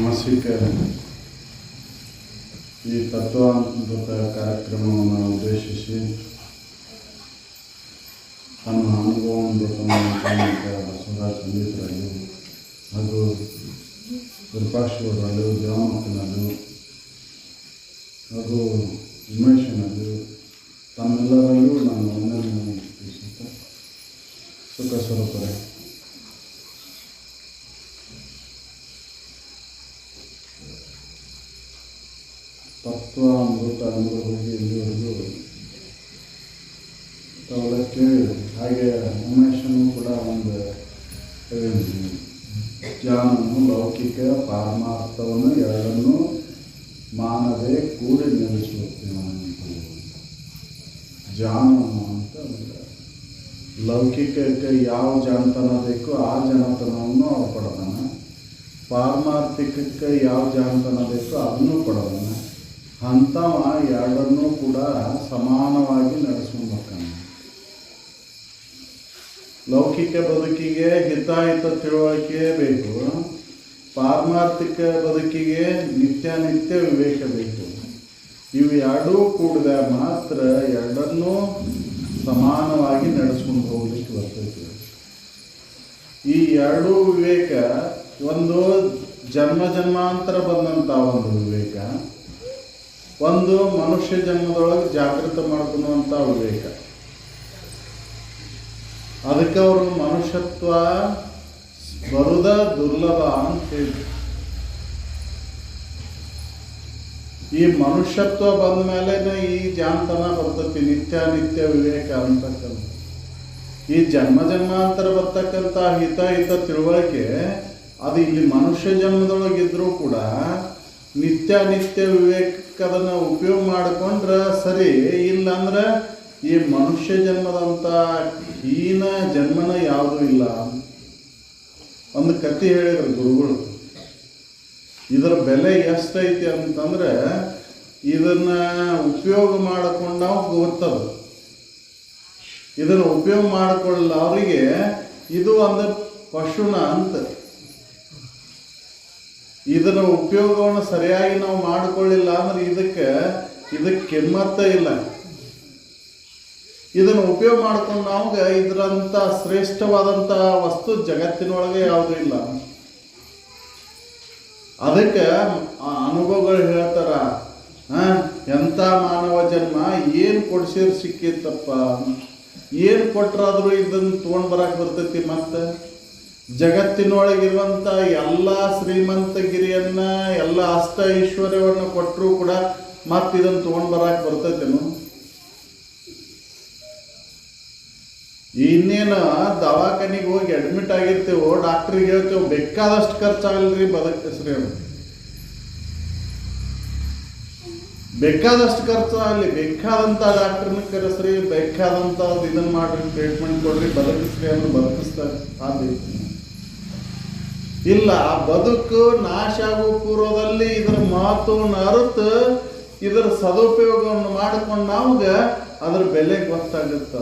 ಮಾಸಿಕ ಈ ತತ್ವಾಮೃತ ಕಾರ್ಯಕ್ರಮವನ್ನು ಉದ್ದೇಶಿಸಿ ತಮ್ಮ ಅನುಭವವನ್ನು ತಮ್ಮ ಬಸವರಾಜ್ ಸಂಗೀತರಲ್ಲೂ ಹಾಗೂ ವಿರೂಪಾಕ್ಷರಲ್ಲೂ ದೇವಮಕ್ಕನಲ್ಲೂ ಹಾಗೂ ಉಮೇಶನಲ್ಲೂ ತಮ್ಮೆಲ್ಲರಲ್ಲೂ ನಾನು ಸುಖ ತತ್ವ ಅಮೃತ ಅನ್ನೋದ್ರ ಹೋಗಿ ಹಾಗೆ. ಉಮೇಶನು ಕೂಡ ಒಂದು. ಜ್ಞಾನವನ್ನು ಲೌಕಿಕ ಪಾರಮಾರ್ಥವನ್ನು ಎರಡನ್ನೂ ಮಾನವೇ ಕೂಡಿ ನಿಲ್ಲಿಸುತ್ತೇವೆ ಜಾಣನು ಅಂತ ಲೌಕಿಕಕ್ಕೆ ಯಾವ ಜಾಣತನ ಬೇಕೋ ಆ ಜಾಣತನವನ್ನು ಅವ್ರು ಪಡೆದಾನ ಪಾರಮಾರ್ಥಿಕಕ್ಕೆ ಯಾವ ಜಾಣತನ ಬೇಕೋ ಅದನ್ನು ಕೊಡೋದನ್ನ ಅಂಥವ ಎರಡನ್ನೂ ಕೂಡ ಸಮಾನವಾಗಿ ನಡೆಸ್ಕೊಂಡ್ಬರ್ತಾನೆ. ಲೌಕಿಕ ಬದುಕಿಗೆ ಹಿತಾಹಿತ ತಿಳುವಳಿಕೆ ಬೇಕು. ಪಾರಮಾರ್ಥಿಕ ಬದುಕಿಗೆ ನಿತ್ಯ ನಿತ್ಯ ವಿವೇಕ ಬೇಕು. ಇವು ಎರಡೂ ಕೂಡಿದ ಮಾತ್ರ ಎರಡನ್ನೂ ಸಮಾನವಾಗಿ ನಡೆಸ್ಕೊಂಡು ಹೋಗ್ಲಿಕ್ಕೆ ಬರ್ತೈತಿ. ಈ ಎರಡೂ ವಿವೇಕ ಒಂದು ಜನ್ಮ ಜನ್ಮಾಂತರ ಬಂದಂಥ ಒಂದು ವಿವೇಕ, ಒಂದು ಮನುಷ್ಯ ಜನ್ಮದೊಳಗೆ ಜಾಗೃತ ಮಾಡ್ಕೊಳ್ಳುವಂಥ ವಿವೇಕ. ಅದಕ್ಕೆ ಅವರು ಮನುಷ್ಯತ್ವ ಬರುದ ದುರ್ಲಭ ಅಂತ ಹೇಳಿ ಈ ಮನುಷ್ಯತ್ವ ಬಂದ ಮೇಲೆ ಈ ಜಾಣತನ ಬರ್ತತಿ, ನಿತ್ಯ ನಿತ್ಯ ವಿವೇಕ ಅಂತಕ್ಕಂಥ. ಈ ಜನ್ಮ ಜನ್ಮಾಂತರ ಬರ್ತಕ್ಕಂಥ ಹಿತ ಹಿತ ತಿಳುವಳಿಕೆ, ಅದು ಇಲ್ಲಿ ಮನುಷ್ಯ ಜನ್ಮದೊಳಗಿದ್ರೂ ಕೂಡ ನಿತ್ಯ ನಿತ್ಯ ವಿವೇಕದನ್ನ ಉಪಯೋಗ ಮಾಡಿಕೊಂಡ್ರೆ ಸರಿ, ಇಲ್ಲಾಂದ್ರೆ ಈ ಮನುಷ್ಯ ಜನ್ಮದಂಥ ಹೀನ ಜನ್ಮನ ಯಾವುದೂ ಇಲ್ಲ. ಒಂದು ಕತೆ ಹೇಳಿದ್ರು ಗುರುಗಳು. ಇದರ ಬೆಲೆ ಎಷ್ಟೈತಿ ಅಂತಂದ್ರೆ ಇದನ್ನ ಉಪಯೋಗ ಮಾಡಿಕೊಂಡು ನಾವು ಗೊತ್ತದ ಇದನ್ನ ಉಪಯೋಗ ಮಾಡಿಕೊಳ್ಳ ಅವರಿಗೆ ಇದು ಒಂದು ಪಶುನ ಅಂತ. ಇದರ ಉಪಯೋಗವನ್ನು ಸರಿಯಾಗಿ ನಾವು ಮಾಡಿಕೊಳ್ಳಿಲ್ಲ ಅಂದ್ರೆ ಇದಕ್ಕೆ ಇದಕ್ಕೆ ಕೆಮ್ಮರ್ಥ ಇಲ್ಲ. ಇದನ್ನು ಉಪಯೋಗ ಮಾಡ್ಕೊಂಡು ನಾವು ಇದರಂಥ ಶ್ರೇಷ್ಠವಾದಂಥ ವಸ್ತು ಜಗತ್ತಿನೊಳಗೆ ಯಾವುದೂ ಇಲ್ಲ. ಅದಕ್ಕೆ ಅನುಭವಗಳು ಹೇಳ್ತಾರ ಎಂಥ ಮಾನವ ಜನ್ಮ, ಏನು ಕೊಡ್ಸಿರ್ ಸಿಕ್ಕಿತ್ತಪ್ಪ ಏನು ಕೊಟ್ರಾದರೂ ಇದನ್ನು ತೊಗೊಂಡು ಬರಕ್ಕೆ ಬರ್ತೈತಿ ಮತ್ತೆ? ಜಗತ್ತಿನೊಳಗಿರುವಂಥ ಎಲ್ಲ ಶ್ರೀಮಂತಗಿರಿಯನ್ನು ಎಲ್ಲ ಅಷ್ಟ ಐಶ್ವರ್ಯವನ್ನು ಕೊಟ್ಟರೂ ಕೂಡ ಮತ್ತೆ ಇದನ್ನು ತೊಗೊಂಡು ಬರಕ್ಕೆ ಬರ್ತೈತೇನು? ಇನ್ನೇನು ದವಾಖಾನಿಗೆ ಹೋಗಿ ಅಡ್ಮಿಟ್ ಆಗಿರ್ತೇವೋ ಡಾಕ್ಟ್ರಿಗೆ ಹೇಳ್ತೇವೆ, ಬೇಕಾದಷ್ಟು ಖರ್ಚಾಗಲ್ರಿ ಬದುಕಿಸ್ರಿ ಅವ್ರು ಬೇಕಾದಷ್ಟು ಖರ್ಚು ಆಗಲಿ ಬೇಕಾದಂಥ ಡಾಕ್ಟ್ರನ್ನ ಕರೆಸ್ರಿ ಬೇಕಾದಂಥ ಇದನ್ನ ಮಾಡ್ರಿ ಟ್ರೀಟ್ಮೆಂಟ್ ಕೊಡ್ರಿ ಬದುಕಿಸ್ರಿ ಅಂದ್ರೆ ಬದುಕಿಸ್ತಾರೆ ಐತಿ. ಇಲ್ಲ, ಆ ಬದುಕು ನಾಶ ಆಗೋ ಪೂರ್ವದಲ್ಲಿ ಇದರ ಮಹತ್ವವನ್ನು ಅರಿತು ಇದರ ಸದುಪಯೋಗವನ್ನು ಮಾಡಿಕೊಂಡು ನಮ್ಗೆ ಅದ್ರ ಬೆಲೆ ಗೊತ್ತಾಗುತ್ತೆ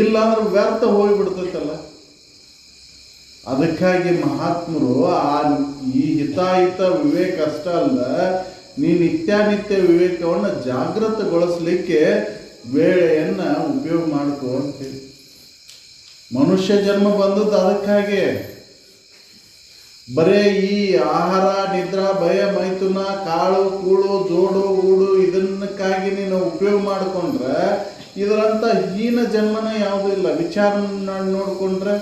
ಇಲ್ಲ ಅಂದ್ರೆ ವ್ಯರ್ಥ ಹೋಗಿಬಿಡ್ತೈತಲ್ಲ. ಅದಕ್ಕಾಗಿ ಮಹಾತ್ಮರು ಆ ಈ ಹಿತಾಹಿತ ವಿವೇಕ ಅಷ್ಟ ಅಲ್ಲ, ನೀ ನಿತ್ಯಾನಿತ್ಯ ವಿವೇಕವನ್ನು ಜಾಗೃತಗೊಳಿಸ್ಲಿಕ್ಕೆ ವೇಳೆಯನ್ನ ಉಪಯೋಗ ಮಾಡ್ಕೋ ಮನುಷ್ಯ ಜನ್ಮ ಬಂದದ್ದು ಅದಕ್ಕಾಗಿ. ಬರೇ ಈ ಆಹಾರ, ನಿದ್ರಾ, ಭಯ, ಮೈಥುನ, ಕಾಳು, ಕೂಳು, ಜೋಡು, ಗೂಡು ಇದನ್ನಕ್ಕಾಗಿ ನೀನು ಉಪಯೋಗ ಮಾಡಿಕೊಂಡ್ರೆ ಇದರಂತ ಹೀನ ಜನ್ಮನ ಯಾವುದೂ ಇಲ್ಲ. ವಿಚಾರ ನೋಡಿಕೊಂಡ್ರೆ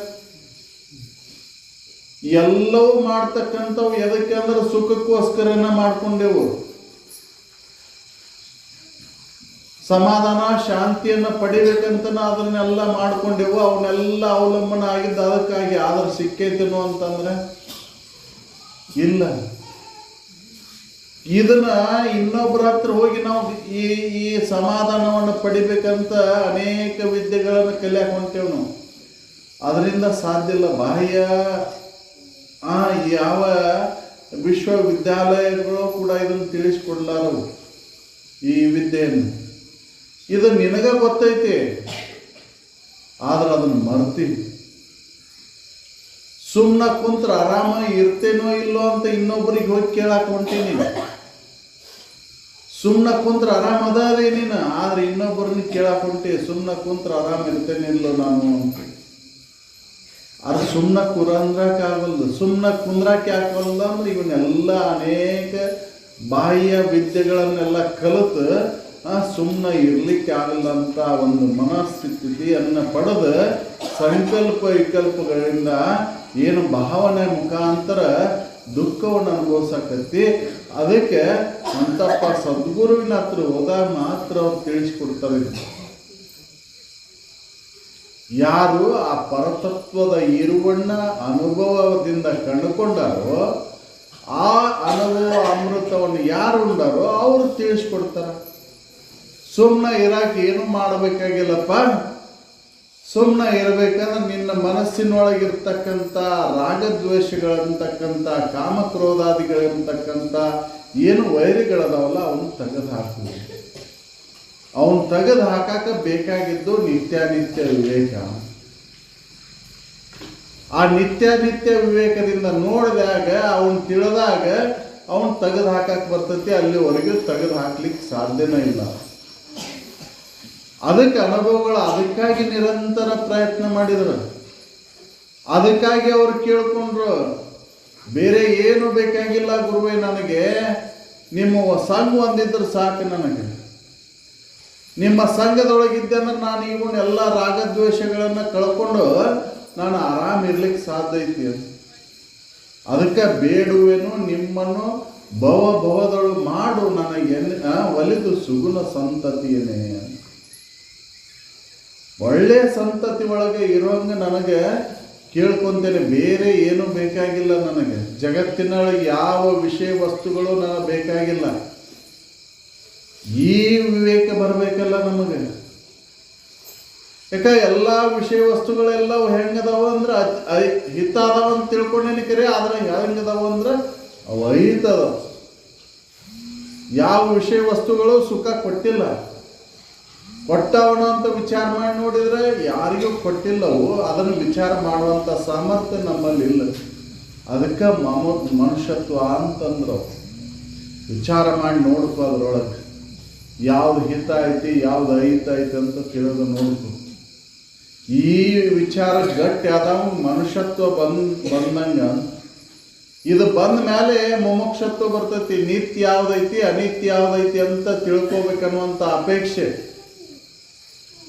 ಎಲ್ಲವೂ ಮಾಡ್ತಕ್ಕಂಥವು ಎದಕ್ಕೆ ಅಂದ್ರೆ ಸುಖಕ್ಕೋಸ್ಕರನ ಮಾಡ್ಕೊಂಡೆವು. ಸಮಾಧಾನ, ಶಾಂತಿಯನ್ನ ಪಡಿಬೇಕಂತ ಅದನ್ನೆಲ್ಲ ಮಾಡ್ಕೊಂಡೆವು. ಅವನ್ನೆಲ್ಲ ಅವಲಂಬನ ಆಗಿದ್ದ ಅದಕ್ಕಾಗಿ ಆದ್ರೆ ಸಿಕ್ಕೈತೇನು ಅಂತಂದ್ರೆ ಇಲ್ಲ. ಇದನ್ನ ಇನ್ನೊಬ್ಬರ ಹತ್ರ ಹೋಗಿ ನಾವು ಈ ಈ ಸಮಾಧಾನವನ್ನು ಪಡಿಬೇಕಂತ ಅನೇಕ ವಿದ್ಯೆಗಳನ್ನು ಕಲಿಯಾಕ ಹೊಂಟೇವ್ ನಾವು. ಅದರಿಂದ ಸಾಧ್ಯ ಇಲ್ಲ. ಬಾಹ್ಯ ಯಾವ ವಿಶ್ವವಿದ್ಯಾಲಯಗಳು ಕೂಡ ಇದನ್ನು ತಿಳಿಸ್ಕೊಡ್ಲಾರವು ಈ ವಿದ್ಯೆಯನ್ನು. ಇದು ನಿನಗ ಗೊತ್ತೈತಿ, ಆದ್ರೆ ಅದನ್ನ ಮರ್ತೀವಿ ಸುಮ್ಮನೆ ಕುಂತ್ರ ಆರಾಮ ಇರ್ತೇನೋ ಇಲ್ಲೋ ಅಂತ ಇನ್ನೊಬ್ಬರಿಗೆ ಹೋಗಿ ಕೇಳಾಕ ಹೊಂಟೀನಿ. ಸುಮ್ಮನೆ ಕುಂತ್ರ ಆರಾಮ ಅದಾವೆ ನೀನು? ಆದ್ರೆ ಇನ್ನೊಬ್ಬರನ್ನ ಕೇಳಾಕ ಹೊಂಟಿ ಸುಮ್ಮನೆ ಕುಂತ್ರ ಆರಾಮ ಇರ್ತೇನೆ ಇಲ್ಲೋ ನಾನು ಅದು ಸುಮ್ಮನೆ ಕುರಂದ್ರಕ್ಕೆ ಆಗಲ್ದು ಸುಮ್ಮನೆ ಕುಂದ್ರಕ್ಕೆ ಯಾಕವಲ್ಲ ಅಂದ್ರೆ ಇವನ್ನೆಲ್ಲ ಅನೇಕ ಬಾಹ್ಯ ವಿದ್ಯೆಗಳನ್ನೆಲ್ಲ ಕಲಿತು ಇರ್ಲಿಕ್ಕೆ ಆಗಲ್ಲ ಅಂತ ಒಂದು ಮನಸ್ಥಿತಿಯನ್ನು ಪಡೆದು ಸಂಕಲ್ಪ ವಿಕಲ್ಪಗಳಿಂದ ಏನು ಭಾವನೆ ಮುಖಾಂತರ ದುಃಖವನ್ನು ಅನುಭವಿಸಕತ್ತಿ, ಅದಕ್ಕೆ ಅಂತಪ್ಪ ಸದ್ಗುರುವಿನ ಹತ್ರ ಹೋದಾಗ ಮಾತ್ರ ಅವ್ರು ತಿಳಿಸ್ಕೊಡ್ತಾರೆ. ಯಾರು ಆ ಪರತತ್ವದ ಇರುವಣ್ಣ ಅನುಭವದಿಂದ ಕಂಡುಕೊಂಡಾರೋ, ಆ ಅನುಭವ ಅಮೃತವನ್ನು ಯಾರು ಉಂಡಾರೋ, ಅವರು ತಿಳಿಸ್ಕೊಡ್ತಾರ. ಸುಮ್ಮನೆ ಇರಾಕ ಏನು ಮಾಡಬೇಕಾಗಿಲ್ಲಪ್ಪ? ಸುಮ್ಮನೆ ಇರಬೇಕಂದ್ರೆ ನಿನ್ನ ಮನಸ್ಸಿನೊಳಗಿರ್ತಕ್ಕಂಥ ರಾಗದ್ವೇಷಗಳಂತಕ್ಕಂಥ, ಕಾಮಕ್ರೋಧಾದಿಗಳಿರ್ತಕ್ಕಂಥ ಏನು ವೈರಿಗಳದಾವಲ್ಲ, ಅವನು ತೆಗೆದು ಅವನು ಅವನ್ ತೆಗೆದು ಹಾಕಕ್ಕೆ ಬೇಕಾಗಿದ್ದು ನಿತ್ಯಾನಿತ್ಯ ವಿವೇಕ. ಆ ನಿತ್ಯಾನಿತ್ಯ ವಿವೇಕದಿಂದ ನೋಡಿದಾಗ, ಅವನು ತಿಳಿದಾಗ ಅವನು ತೆಗೆದು ಹಾಕಕ್ಕೆ ಬರ್ತೈತಿ, ಅಲ್ಲಿವರೆಗೂ ತೆಗೆದು ಹಾಕ್ಲಿಕ್ಕೆ ಸಾಧ್ಯನೇ ಇಲ್ಲ. ಅದಕ್ಕೆ ಅನುಭವಗಳು ಅದಕ್ಕಾಗಿ ನಿರಂತರ ಪ್ರಯತ್ನ ಮಾಡಿದರು. ಅದಕ್ಕಾಗಿ ಅವರು ಕೇಳಿಕೊಂಡ್ರು, ಬೇರೆ ಏನು ಬೇಕಾಗಿಲ್ಲ ಗುರುವೇ ನನಗೆ, ನಿಮ್ಮ ಸಂಘ ಒಂದಿದ್ರೆ ಸಾಕು ನನಗೆ. ನಿಮ್ಮ ಸಂಘದೊಳಗಿದ್ದಂದ್ರೆ ನಾನು ಇವನ್ನ ಎಲ್ಲ ರಾಗದ್ವೇಷಗಳನ್ನು ಕಳ್ಕೊಂಡು ನಾನು ಆರಾಮ ಇರ್ಲಿಕ್ಕೆ ಸಾಧ್ಯ ಐತಿ. ಅದಕ್ಕೆ ಬೇಡುವೆನು, ನಿಮ್ಮನ್ನು ಭವ ಭವದೊಳು ಮಾಡು ನನಗೆ ಒಲಿದು ಸುಗುಣ ಸಂತತಿಯನೇ ಒಳ್ಳೆ ಸಂತತಿ ಒಳಗೆ ಇರೋಂಗೆ ನನಗೆ ಕೇಳ್ಕೊಂತೇನೆ, ಬೇರೆ ಏನು ಬೇಕಾಗಿಲ್ಲ ನನಗೆ. ಜಗತ್ತಿನೊಳಗೆ ಯಾವ ವಿಷಯ ವಸ್ತುಗಳು ನನಗೆ ಬೇಕಾಗಿಲ್ಲ. ಈ ವಿವೇಕ ಬರಬೇಕಲ್ಲ ನಮಗೆ. ಯಾಕ ಎಲ್ಲ ವಿಷಯ ವಸ್ತುಗಳೆಲ್ಲ ಹೆಂಗದಾವ ಅಂದ್ರೆ ಹಿತ ಅದಾವ ಅಂತ ತಿಳ್ಕೊಂಡೇನಿ ಕರೆ, ಆದ್ರೆ ಹೆಂಗದಾವ ಅಂದ್ರೆ ಅವು ಅದಾವ ಯಾವ ವಿಷಯ ವಸ್ತುಗಳು ಸುಖ ಕೊಟ್ಟಿಲ್ಲ. ಕೊಟ್ಟವನ ಅಂತ ವಿಚಾರ ಮಾಡಿ ನೋಡಿದ್ರೆ ಯಾರಿಗೂ ಕೊಟ್ಟಿಲ್ಲವೋ ಅದನ್ನು ವಿಚಾರ ಮಾಡುವಂತ ಸಾಮರ್ಥ್ಯ ನಮ್ಮಲ್ಲಿ ಇಲ್ಲ. ಅದಕ್ಕೆ ಮಮ ಮನುಷ್ಯತ್ವ ಅಂತಂದ್ರು. ವಿಚಾರ ಮಾಡಿ ನೋಡ್ಕೊ ಅದ್ರೊಳಗೆ. ಯಾವ್ದು ಹಿತ ಐತಿ, ಯಾವ್ದು ಐತ ಐತಿ ಅಂತ ತಿಳಿದು ನೋಡ್ಕೊ. ಈ ವಿಚಾರ ಗಟ್ಟಿ ಆದವ, ಮನುಷ್ಯತ್ವ ಬಂದ್ ಬಂದಂಗ. ಇದು ಬಂದ ಮೇಲೆ ಮುಮುಕ್ಷತ್ವ ಬರ್ತೈತಿ ನಿತ್ಯ ಯಾವ್ದೈತಿ ಅನಿತ್ಯ ಯಾವ್ದೈತಿ ಅಂತ ತಿಳ್ಕೊಬೇಕನ್ನುವಂಥ ಅಪೇಕ್ಷೆ.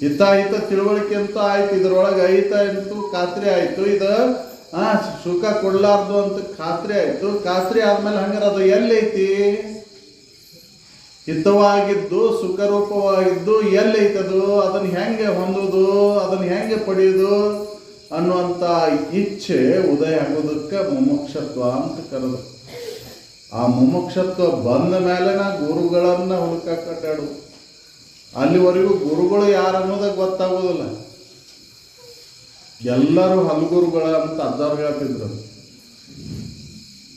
ಹಿತಾಹಿತ ತಿಳುವಳಿಕೆ ಅಂತ ಆಯ್ತು? ಇದ್ರೊಳಗೆ ಐತ ಅಂತೂ ಖಾತ್ರಿ ಆಯ್ತು? ಇದು, ಆ, ಸುಖ ಕೊಡ್ಲಾರ್ದು ಅಂತ ಖಾತ್ರಿ ಆಯ್ತು. ಖಾತ್ರಿ ಆದ್ಮೇಲೆ ಹಂಗಾರೆ ಅದು ಎಲ್ಲೈತಿ? ಹಿತವಾಗಿದ್ದು, ಸುಖರೂಪವಾಗಿದ್ದು ಎಲ್ಲೈತದು ಅದನ್ನ ಹೆಂಗೆ ಹೊಂದುದು? ಅದನ್ನ ಹೆಂಗೆ ಪಡೆಯೋದು? ಅನ್ನುವಂತ ಇಚ್ಛೆ ಉದಯ ಆಗೋದಕ್ಕೆ ಮುಮುಕ್ಷತ್ವ ಅಂತ ಕರೆದು. ಆ ಮುಮುಕ್ಷತ್ವ ಬಂದ ಮೇಲೆ ನಾ ಗುರುಗಳನ್ನ ಹುಡುಕಕ್ಕೆ ಅಲ್ಲಿವರೆಗೂ ಗುರುಗಳು ಯಾರು ಅನ್ನೋದೇ ಗೊತ್ತಾಗೋದಿಲ್ಲ. ಎಲ್ಲರೂ ಹಲ್ಗುರುಗಳ ಅಂತ ಅಜ್ಜಾರು ಹೇಳ್ತಿದ್ರು.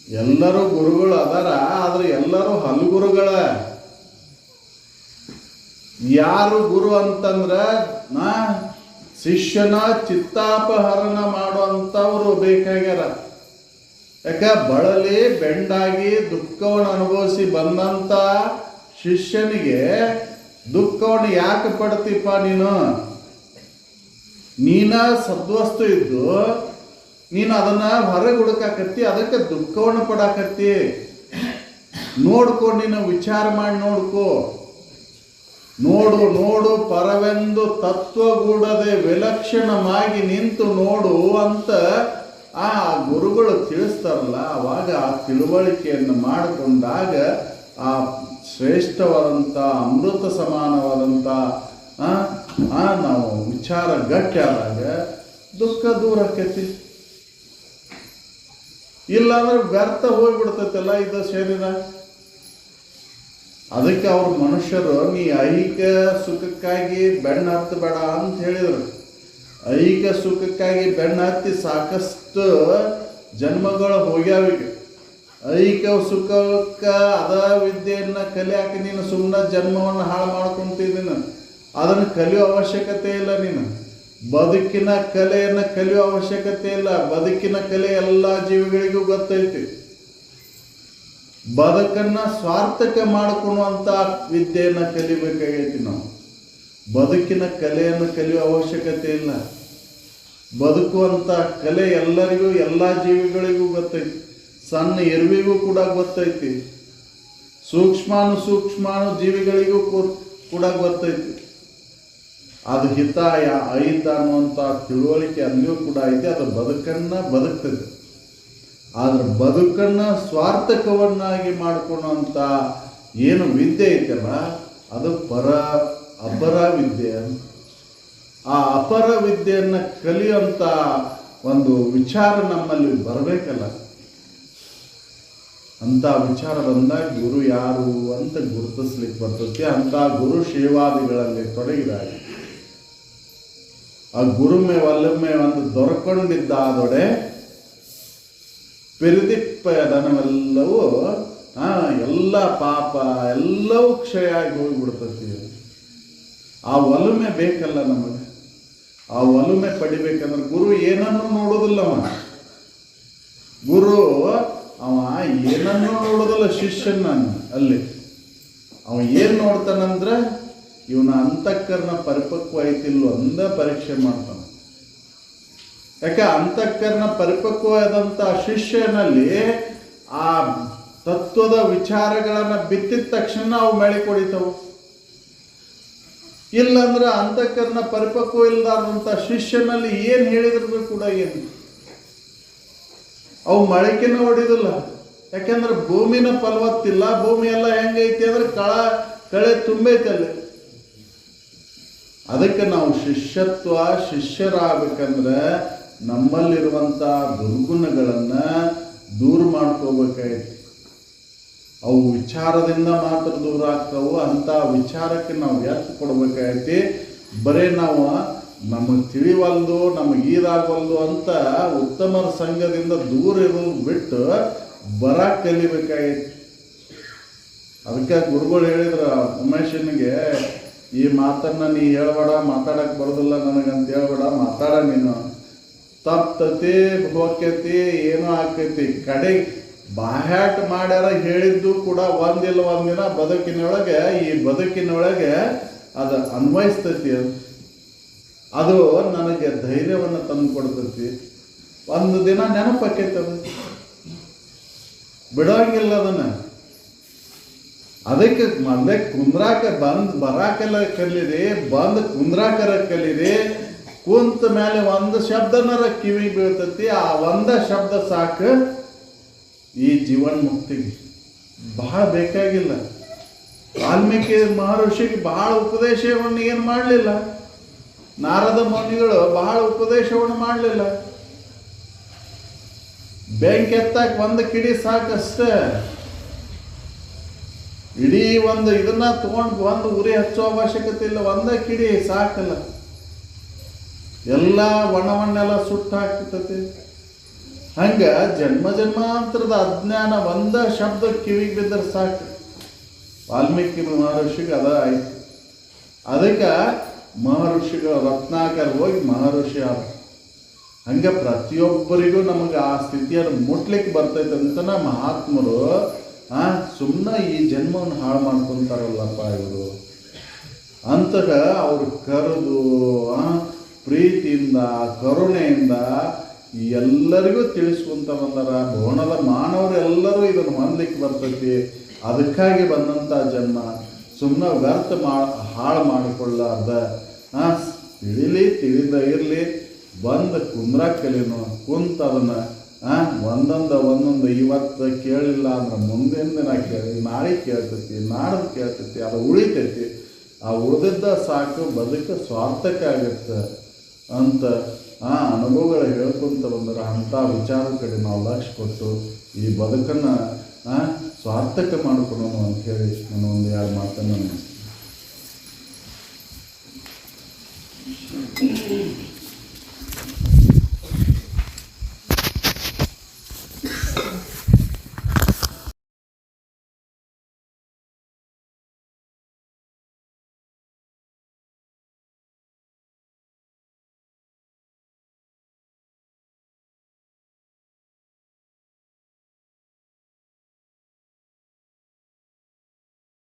ಎಲ್ಲರೂ ಗುರುಗಳು ಅದಾರ, ಆದ್ರೆ ಎಲ್ಲರೂ ಹಲ್ಗುರುಗಳ. ಯಾರು ಗುರು ಅಂತಂದ್ರೆ, ನಾ ಶಿಷ್ಯನ ಚಿತ್ತಾಪಹರಣ ಮಾಡುವಂಥವ್ರು ಬೇಕಾಗ್ಯಾರ. ಯಾಕ ಬಳಲಿ ಬೆಂಡಾಗಿ ದುಃಖವನ್ನು ಅನುಭವಿಸಿ ಬಂದಂತ ಶಿಷ್ಯನಿಗೆ ದುಃಖವನ್ನು ಯಾಕೆ ಪಡ್ತೀಪ ನೀನು? ನೀನ ಸದ್ವಸ್ತು ಇದ್ದು, ನೀನು ಅದನ್ನ ಹೊರಗೆ ಹುಡುಕಾಕತ್ತಿ, ಅದಕ್ಕೆ ದುಃಖವನ್ನು ಪಡಾಕತ್ತಿ. ನೋಡ್ಕೋ, ನೀನು ವಿಚಾರ ಮಾಡಿ ನೋಡ್ಕೋ. ನೋಡು ನೋಡು, ಪರವೆಂದು ತತ್ವಗೂಡದೆ ವಿಲಕ್ಷಣವಾಗಿ ನಿಂತು ನೋಡು ಅಂತ ಆ ಗುರುಗಳು ತಿಳಿಸ್ತಾರಲ್ಲ, ಅವಾಗ ಆ ತಿಳುವಳಿಕೆಯನ್ನು ಮಾಡಿಕೊಂಡಾಗ ಆ ಶ್ರೇಷ್ಠವಾದಂಥ ಅಮೃತ ಸಮಾನವಾದಂಥ ನಾವು ವಿಚಾರ ಗಟ್ಟಿ ಆದಾಗ ದುಃಖ ದೂರ ಆಕೈತಿ. ಇಲ್ಲಾಂದ್ರೆ ವ್ಯರ್ಥ ಹೋಗ್ಬಿಡ್ತೈತಲ್ಲ ಇದು ಶರೀರ. ಅದಕ್ಕೆ ಅವ್ರ ಮನುಷ್ಯರು, ನೀ ಐಹಿಕ ಸುಖಕ್ಕಾಗಿ ಬೆಣ್ಣ ಹತ್ತಬೇಡ ಅಂತ ಹೇಳಿದರು. ಐಹಿಕ ಸುಖಕ್ಕಾಗಿ ಬೆಣ್ಣ ಹತ್ತಿ ಸಾಕಷ್ಟು ಜನ್ಮಗಳು ಹೋಗ್ಯಾವೀಗ ಐಹಿಕ ಸುಖಕ್ಕ ಅದ ವಿದ್ಯೆಯನ್ನ ಕಲಿಯಾಕ ನೀನು ಸುಮ್ಮನೆ ಜನ್ಮವನ್ನು ಹಾಳು ಮಾಡ್ಕೊಂತಿದ್ದೀನಿ ಅದನ್ನು ಕಲಿಯೋ ಅವಶ್ಯಕತೆ ಇಲ್ಲ ನೀನು. ಬದುಕಿನ ಕಲೆಯನ್ನು ಕಲಿಯೋ ಅವಶ್ಯಕತೆ ಇಲ್ಲ. ಬದುಕಿನ ಕಲೆ ಎಲ್ಲ ಜೀವಿಗಳಿಗೂ ಗೊತ್ತೈತಿ. ಬದುಕನ್ನ ಸ್ವಾರ್ಥಕ ಮಾಡಿಕೊಳ್ಳುವಂಥ ವಿದ್ಯೆಯನ್ನ ಕಲಿಬೇಕಾಗೈತಿ ನಾವು. ಬದುಕಿನ ಕಲೆಯನ್ನು ಕಲಿಯೋ ಅವಶ್ಯಕತೆ ಇಲ್ಲ. ಬದುಕುವಂಥ ಕಲೆ ಎಲ್ಲರಿಗೂ, ಎಲ್ಲ ಜೀವಿಗಳಿಗೂ ಗೊತ್ತೈತಿ. ಸಣ್ಣ ಎರುವಿಗೂ ಕೂಡ ಗೊತ್ತೈತಿ. ಸೂಕ್ಷ್ಮಾನು ಸೂಕ್ಷ್ಮಾನು ಜೀವಿಗಳಿಗೂ ಕೂಡ ಗೊತ್ತೈತಿ. ಅದು ಹಿತಾಯ ಐತ ಅನ್ನುವಂಥ ತಿಳುವಳಿಕೆ ಅಲ್ಲಿಯೂ ಕೂಡ ಐತಿ. ಅದು ಬದುಕನ್ನ ಬದುಕ್ತದೆ. ಆದ್ರೆ ಬದುಕನ್ನ ಸ್ವಾರ್ಥಕವನ್ನಾಗಿ ಮಾಡಿಕೊಳ್ಳುವಂಥ ಏನು ವಿದ್ಯೆ ಐತಲ್ಲ, ಅದು ಪರ ಅಪರ ವಿದ್ಯೆ. ಆ ಅಪರ ವಿದ್ಯೆಯನ್ನು ಕಲಿಯುವಂಥ ಒಂದು ವಿಚಾರ ನಮ್ಮಲ್ಲಿ ಬರಬೇಕಲ್ಲ. ಅಂತ ವಿಚಾರ ಬಂದಾಗ ಗುರು ಯಾರು ಅಂತ ಗುರುತಿಸ್ಲಿಕ್ಕೆ ಬರ್ತದೆ ಅಂತ ಗುರು ಸೇವಾದಿಗಳಲ್ಲಿ ತೊಡಗಿದಾಗ ಆ ಗುರುಮೆ ಒಲ್ಲೊಮ್ಮೆ ಒಂದು ದೊರಕೊಂಡಿದ್ದಾದೊಡೆ ಆ ಎಲ್ಲ ಪಾಪ, ಎಲ್ಲವೂ ಕ್ಷಯ ಆಗಿ ಹೋಗಿಬಿಡ್ತತಿ. ಆ ಒಲುಮೆ ಬೇಕಲ್ಲ ನಮಗೆ. ಆ ಒಲುಮೆ ಪಡಿಬೇಕಂದ್ರೆ ಗುರು ಏನನ್ನು ನೋಡೋದಿಲ್ಲ ಗುರು ಅವ ಏನನ್ನೂ ನೋಡೋದಲ್ಲ ಶಿಷ್ಯನ ಅಲ್ಲಿ. ಅವ ಏನ್ ನೋಡ್ತಾನಂದ್ರ ಇವನ ಅಂತಃಕರಣ ಪರಿಪಕ್ವ ಐತಿಲ್ಲೋ ಅಂದ ಪರೀಕ್ಷೆ ಮಾಡ್ತಾನ. ಯಾಕೆ ಅಂತಃಕರಣ ಪರಿಪಕ್ವವಾದಂಥ ಶಿಷ್ಯನಲ್ಲಿ ಆ ತತ್ವದ ವಿಚಾರಗಳನ್ನ ಬಿತ್ತಿದ ತಕ್ಷಣ ಅವು ಮಳೆ ಕೊಡಿತವು. ಇಲ್ಲಂದ್ರೆ ಅಂತಃಕರಣ ಪರಿಪಕ್ವ ಇಲ್ಲದಾದಂಥ ಶಿಷ್ಯನಲ್ಲಿ ಏನು ಹೇಳಿದ್ರು ಕೂಡ ಏನು? ಅವು ಮಳೆಕಿನ ಹೊಡಿದಿಲ್ಲ. ಯಾಕೆಂದ್ರೆ ಭೂಮಿನ ಫಲವತ್ತಿಲ್ಲ ಭೂಮಿ ಎಲ್ಲ ಹೆಂಗೈತಿ ಅಂದ್ರೆ ಕಳ, ಕಳೆ ತುಂಬೈತೆ ಅಲ್ಲಿ. ಅದಕ್ಕೆ ನಾವು ಶಿಷ್ಯತ್ವ, ಶಿಷ್ಯರಾಗಬೇಕಂದ್ರೆ ನಮ್ಮಲ್ಲಿರುವಂಥ ದುರ್ಗುಣಗಳನ್ನ ದೂರ ಮಾಡ್ಕೋಬೇಕಾಯ್ತು. ಅವು ವಿಚಾರದಿಂದ ಮಾತ್ರ ದೂರ ಆಗ್ತಾವು ಅಂತ ವಿಚಾರಕ್ಕೆ ನಾವು ಎತ್ತು ಕೊಡ್ಬೇಕಾಯ್ತಿ. ಬರೇ ನಾವು ನಮಗೆ ತಿಳಿವಲ್ದು, ನಮಗೆ ಈದಾಗವಲ್ದು ಅಂತ ಉತ್ತಮರ ಸಂಘದಿಂದ ದೂರ ಇರೋದು ಬಿಟ್ಟು ಬರ ಕಲಿಬೇಕಾಗಿತ್ತು ಅದಕ್ಕೆ ಗುರುಗಳು ಹೇಳಿದ್ರು ಉಮೇಶನಿಗೆ, ಈ ಮಾತನ್ನ ನೀ ಹೇಳ್ಬೇಡ, ಮಾತಾಡಕ್ ಬರೋದಿಲ್ಲ ನನಗಂತ ಹೇಳ್ಬೇಡ, ಮಾತಾಡ ನೀನು. ತಪ್ತತಿ ಹೋಗ್ತೈತಿ ಏನೋ ಆಕೈತಿ. ಕಡೆ ಬಾಹ್ಯಾಟ್ ಮಾಡ್ಯಾರ ಹೇಳಿದ್ದು ಕೂಡ ಒಂದಿಲ್ಲ ಒಂದಿನ ಬದುಕಿನೊಳಗೆ, ಈ ಬದುಕಿನೊಳಗೆ ಅದು ಅನ್ವಯಿಸ್ತೈತಿ ಅದು. ಅದು ನನಗೆ ಧೈರ್ಯವನ್ನು ತಂದು ಕೊಡ್ತೈತಿ. ಒಂದು ದಿನ ನೆನಪಾಕೈತದ ಬಿಡೋಂಗಿಲ್ಲ ಅದನ್ನು ಅದಕ್ಕೆ ಮೊದಲೇ ಕುಂದ್ರಾಕ ಬಂದು, ಬರಾಕೆಲ್ಲ ಕಲೀರಿ, ಬಂದು ಕುಂದ್ರಾಕರ ಕಲೀರಿ. ಕುಂತ ಮೇಲೆ ಒಂದು ಶಬ್ದನರ ಕಿವಿ ಬೀಳ್ತತಿ, ಆ ಒಂದ ಶಬ್ದ ಸಾಕು. ಈ ಜೀವನ್ ಮುಕ್ತಿಗೆ ಬಹಳ ಬೇಕಾಗಿಲ್ಲ. ವಾಲ್ಮೀಕಿ ಮಹರ್ಷಿಗೆ ಬಹಳ ಉಪದೇಶವನ್ನು ಏನು ಮಾಡಲಿಲ್ಲ? ನಾರದ ಮುನಿಗಳು ಬಹಳ ಉಪದೇಶವನ್ನು ಮಾಡಲಿಲ್ಲ. ಬೆಂಕಿ ಎತ್ತಾಕ ಒಂದು ಕಿಡಿ ಸಾಕಷ್ಟೇ. ಇಡೀ ಒಂದು ಇದನ್ನ ತಗೊಂಡು ಒಂದು ಉರಿ ಹಚ್ಚೋ ಅವಶ್ಯಕತೆ ಇಲ್ಲ, ಒಂದೇ ಕಿಡಿ ಸಾಕಲ್ಲ. ಎಲ್ಲ ಒಣವನ್ನೆಲ್ಲ ಸುಟ್ಟು ಹಾಕ್ತೈತಿ ಹಂಗ ಜನ್ಮ ಜನ್ಮಾಂತರದ ಅಜ್ಞಾನ ಒಂದ ಶಬ್ದ ಕಿವಿಗೆ ಬಿದ್ದರೆ ಸಾಕು. ವಾಲ್ಮೀಕಿ ಮಹರ್ಷಿಗೆ ಅದ ಆಯ್ತು. ಅದಕ್ಕೆ ಮಹರ್ಷಿಗಳು ರತ್ನಾಕರ್ ಹೋಗಿ ಮಹರ್ಷಿ ಆದ ಹಂಗೆ ಪ್ರತಿಯೊಬ್ಬರಿಗೂ ನಮಗೆ ಆ ಸ್ಥಿತಿಯನ್ನು ಮುಟ್ಲಿಕ್ಕೆ ಬರ್ತೈತೆ ಅಂತನ ಮಹಾತ್ಮರು, ಆ ಸುಮ್ಮನೆ ಈ ಜನ್ಮವನ್ನು ಹಾಳು ಮಾಡ್ಕೊಂತಾರಲ್ಲಪ್ಪ ಇವರು. ಅಂತಹ ಅವ್ರು ಕರೆದು ಪ್ರೀತಿಯಿಂದ, ಕರುಣೆಯಿಂದ ಎಲ್ಲರಿಗೂ ತಿಳಿಸ್ಕೊಂತ ಬಂದಾರ. ಭುವನದ ಮಾನವರೆಲ್ಲರೂ ಇದನ್ನು ಹೊಂದಲಿಕ್ಕೆ ಬರ್ತೈತಿ. ಅದಕ್ಕಾಗಿ ಬಂದಂಥ ಜನ್ಮ. ಸುಮ್ಮನೆ ವ್ಯರ್ಥ ಮಾ ಹಾಳು ಮಾಡಿಕೊಳ್ಳಾರ್ದ. ತಿಳಿಲಿ, ತಿಳಿದ ಇರಲಿ. ಬಂದು ಕುಂದ್ರ ಕಲಿನು ಕುಂತ ಅದನ್ನ ಒಂದೊಂದು ಒಂದೊಂದು ಇವತ್ತು ಕೇಳಿಲ್ಲ ಅಂದ್ರೆ ಮುಂದಿನ ದಿನ ಕೇಳಿ, ನಾಳೆ ಕೇಳ್ತೈತಿ, ನಾಡ್ದು ಕೇಳ್ತೈತಿ, ಅದು ಉಳಿತೈತಿ. ಆ ಉಳಿದಿದ್ದ ಸಾಕು, ಬದುಕು ಸ್ವಾರ್ಥಕ ಆಗುತ್ತೆ ಅಂತ, ಆ, ಅನುಭವಗಳು ಹೇಳ್ಕೊಂತ ಬಂದ್ರೆ ಅಂಥ ವಿಚಾರದ ಕಡೆ ನಾವು ಲಕ್ಷ ಕೊಟ್ಟು ಈ ಬದುಕನ್ನು ಮಾಡ್ಕೊಳೋಣ ಅಂತ ಹೇಳಿ ನಾನು ಒಂದು ಎರಡು ಮಾತನ್ನು